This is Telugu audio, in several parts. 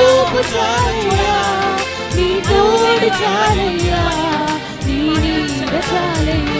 తోపు చాలయ్యా నీ తోడు చాలయ్యా నీ నీడ చాలయ్యా.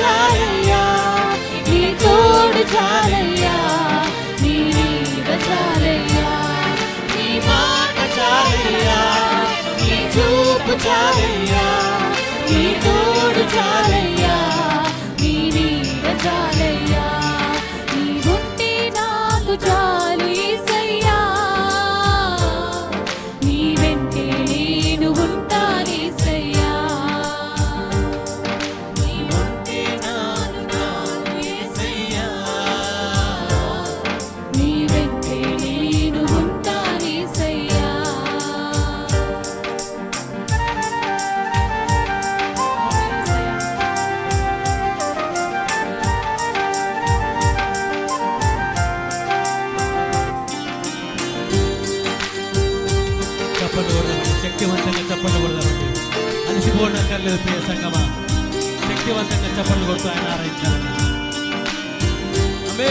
చాలయ్యా నీ తోడు చాలయ్యా నీ నీడ చాలయ్యా నీ మాట చాలయ్యా నీ చూపు చాలయ్యా నీ చప్పట్లు శక్తివంతంగా చెప్పండి కొడదామండి అలసిపోవడం ప్రియ సంగమా. శక్తివంతంగా చెప్పండి కొడుతూ ఆయన ఆరాధించాలండి అమే